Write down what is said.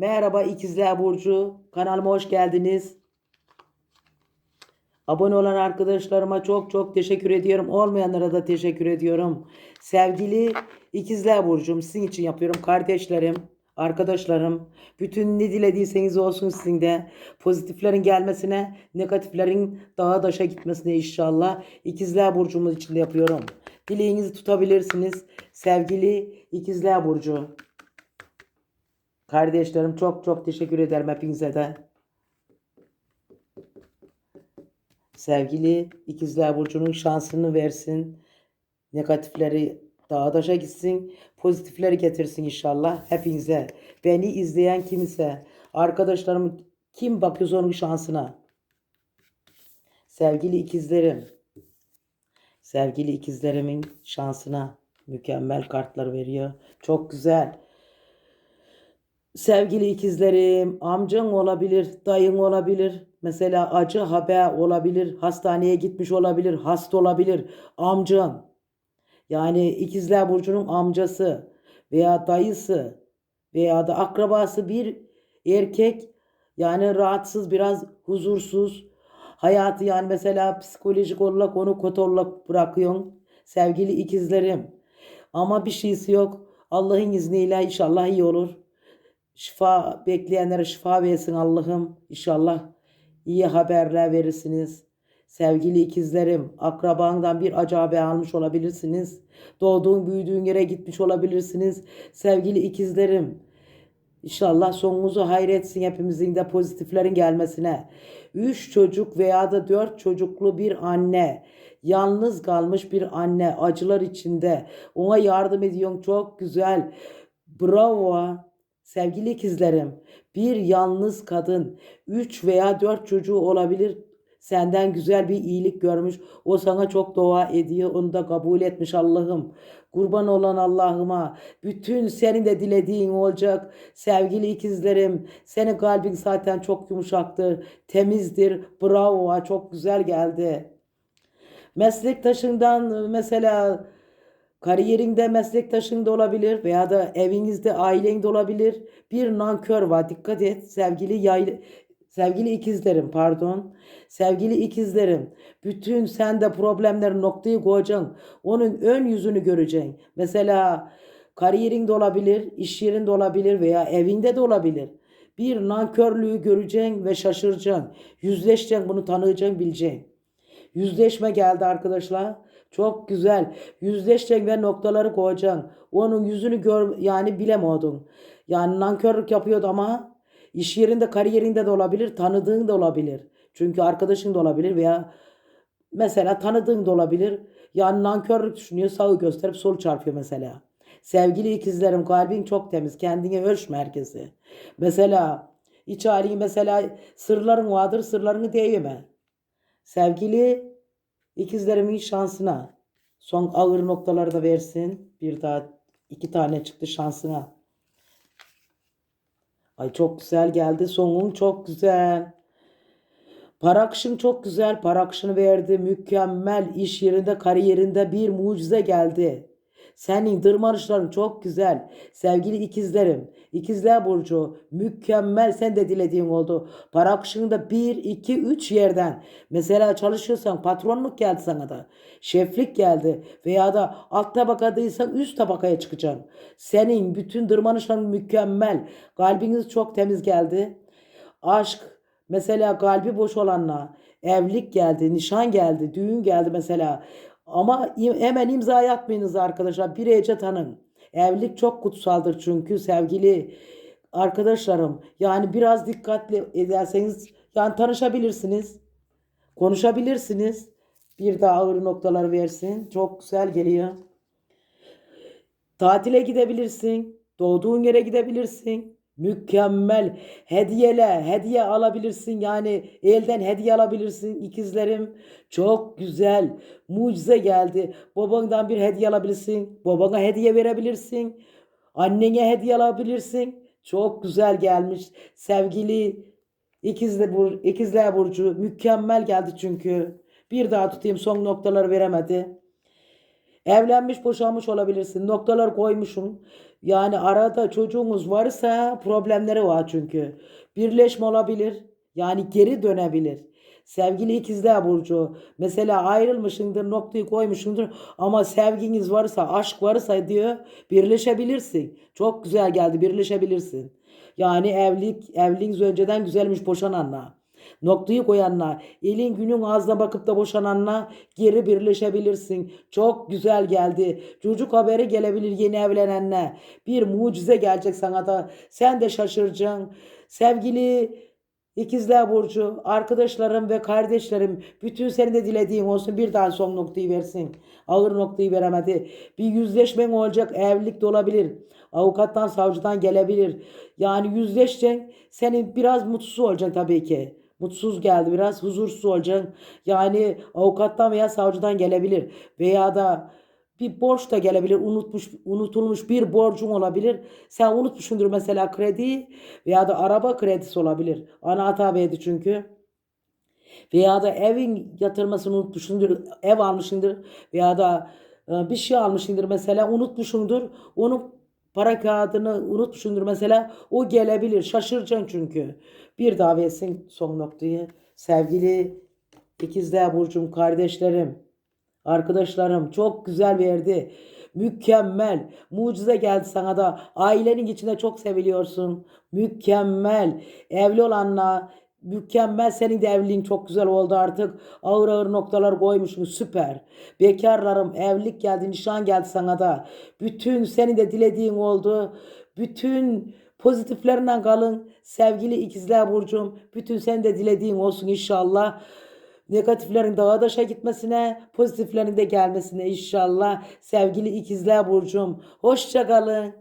Merhaba İkizler Burcu. Kanalıma hoş geldiniz. Abone olan arkadaşlarıma çok çok teşekkür ediyorum. Olmayanlara da teşekkür ediyorum. Sevgili İkizler Burcu'm sizin için yapıyorum. Kardeşlerim, arkadaşlarım. Bütün ne dilediyseniz olsun sizin de. Pozitiflerin gelmesine, negatiflerin dağa daşa gitmesine inşallah. İkizler Burcu'muz için de yapıyorum. Dileğinizi tutabilirsiniz. Sevgili İkizler Burcu. Kardeşlerim çok çok teşekkür ederim hepinize de. Sevgili İkizler Burcu'nun şansını versin. Negatifleri dağa daşa gitsin. Pozitifleri getirsin inşallah hepinize. Beni izleyen kimse, arkadaşlarım kim bakıyorsa onun şansına. Sevgili ikizlerim. Sevgili ikizlerimin şansına mükemmel kartlar veriyor. Çok güzel. Sevgili ikizlerim, amcan olabilir, dayın olabilir. Mesela acı haber olabilir, hastaneye gitmiş olabilir, hasta olabilir. Amcan, yani ikizler burcunun amcası veya dayısı veya da akrabası bir erkek yani rahatsız, biraz huzursuz. Hayatı yani mesela psikolojik olarak onu kötü olarak bırakıyorsun. Sevgili ikizlerim. Ama bir şeysi yok. Allah'ın izniyle inşallah iyi olur. Şifa bekleyenlere şifa versin Allah'ım. İnşallah iyi haberler verirsiniz. Sevgili ikizlerim, akrabandan bir acı haber almış olabilirsiniz. Doğduğun, büyüdüğün yere gitmiş olabilirsiniz. Sevgili ikizlerim, İnşallah sonumuzu hayretsin hepimizin de pozitiflerin gelmesine. Üç çocuk veya da dört çocuklu bir anne, yalnız kalmış bir anne, acılar içinde. Ona yardım ediyorsun çok güzel. Bravo. Sevgili ikizlerim, bir yalnız kadın, üç veya dört çocuğu olabilir. Senden güzel bir iyilik görmüş. O sana çok dua ediyor. Onu da kabul etmiş Allah'ım. Kurban olan Allah'ıma. Bütün senin de dilediğin olacak. Sevgili ikizlerim. Senin kalbin zaten çok yumuşaktır. Temizdir. Bravo. Çok güzel geldi. Meslektaşından mesela kariyerinde meslektaşında olabilir veya da evinizde ailende olabilir. Bir nankör var. Dikkat et sevgili yay, sevgili ikizlerim pardon. Sevgili ikizlerim. Bütün sende problemlerin noktayı koyacaksın. Onun ön yüzünü göreceksin. Mesela kariyerinde olabilir, iş yerinde olabilir veya evinde de olabilir. Bir nankörlüğü göreceksin ve şaşıracaksın. Yüzleşeceksin, bunu tanıyacaksın, bileceksin. Yüzleşme geldi arkadaşlar. Çok güzel. Yüzleşeceksin ve noktaları koyacaksın. Onun yüzünü gör yani bilemiyordun. Yani nankörlük yapıyordu ama iş yerinde, kariyerinde de olabilir, tanıdığın da olabilir. Çünkü arkadaşın da olabilir veya mesela tanıdığın da olabilir. Yani nankörlük düşünüyor, sağı gösterip sol çarpıyor mesela. Sevgili ikizlerim kalbin çok temiz. Kendine ölçme herkesi. Mesela iç halini mesela sırların vardır, sırlarını değme. Sevgili ikizlerimin şansına son ağır noktaları da versin. Bir daha iki tane çıktı şansına. Ay çok güzel geldi. Sonun çok güzel. Para akışın çok güzel. Para akışını verdi. Mükemmel. iş yerinde, kariyerinde bir mucize geldi. Senin tırmanışların çok güzel. Sevgili ikizlerim. İkizler Burcu. Mükemmel. Sen de dilediğin oldu. Para akışında 1, 2, 3 yerden. Mesela çalışıyorsan patronluk geldi sana da. Şeflik geldi. Veya da alt tabakadaysan üst tabakaya çıkacaksın. Senin bütün tırmanışların mükemmel. Kalbiniz çok temiz geldi. Aşk, Mesela kalbi boş olanla evlilik geldi, nişan geldi, düğün geldi mesela. Ama hemen imza atmayınız arkadaşlar. Bir hece tanın. Evlilik çok kutsaldır çünkü sevgili arkadaşlarım. Yani biraz dikkatli ederseniz yani tanışabilirsiniz. Konuşabilirsiniz. Bir daha ağır noktalar versin. Çok güzel geliyor. Tatile gidebilirsin. Doğduğun yere gidebilirsin. Mükemmel hediyeler, hediye alabilirsin. Yani elden hediye alabilirsin ikizlerim. Çok güzel. Mucize geldi. Babandan bir hediye alabilirsin. Babana hediye verebilirsin. Annene hediye alabilirsin. Çok güzel gelmiş. Sevgili ikizler, bur ikizler Burcu mükemmel geldi çünkü. Bir daha tutayım son noktaları veremedi. Evlenmiş, boşanmış olabilirsin. Noktalar koymuşsun. Yani arada çocuğunuz varsa problemleri var çünkü. Birleşme olabilir. Yani geri dönebilir. Sevgili ikizler burcu. Mesela ayrılmışsındır, noktayı koymuşsundur ama sevginiz varsa, aşk varsa diyor birleşebilirsin. Çok güzel geldi, birleşebilirsin. Yani evlilik, evliliğiniz önceden güzelmiş boşananla. Noktayı koyanla, elin günün ağzına bakıp da boşananla geri birleşebilirsin. Çok güzel geldi. Çocuk haberi gelebilir yeni evlenenle. Bir mucize gelecek sana da. Sen de şaşıracaksın. Sevgili İkizler Burcu, arkadaşlarım ve kardeşlerim bütün senin de dilediğin olsun bir daha son noktayı versin. Ağır noktayı veremedi. Bir yüzleşmen olacak evlilik de olabilir. Avukattan savcıdan gelebilir. Yani yüzleşeceksin senin biraz mutsuz olacaksın tabii ki. Mutsuz geldi biraz huzursuz olacaksın. Yani avukattan veya savcıdan gelebilir. Veya da bir borç da gelebilir. Unutmuş, unutulmuş bir borcun olabilir. Sen unutmuşsundur mesela krediyi veya da araba kredisi olabilir. Ana hata çünkü. Veya da evin yatırmasını unutmuşsundur. Ev almışsındır. Veya da e, bir şey almışsındır mesela unutmuşsundur. Onun para kağıdını unutmuşsundur mesela. O gelebilir. Şaşıracaksın çünkü. Bir daha versin son noktayı. Sevgili ikizler burcum kardeşlerim. Arkadaşlarım çok güzel verdi. Mükemmel. Mucize geldi sana da. Ailenin içinde çok seviliyorsun. Mükemmel. Evli olanla mükemmel. Senin de evliliğin çok güzel oldu artık. Ağır ağır noktalar koymuşsun. Süper. Bekarlarım evlilik geldi. Nişan geldi sana da. Bütün senin de dilediğin oldu. Bütün pozitiflerinden kalın. Sevgili ikizler burcum. Bütün senin de dilediğin olsun inşallah. Negatiflerin dağa daşa gitmesine, pozitiflerin de gelmesine inşallah. Sevgili ikizler burcum. Hoşça kalın.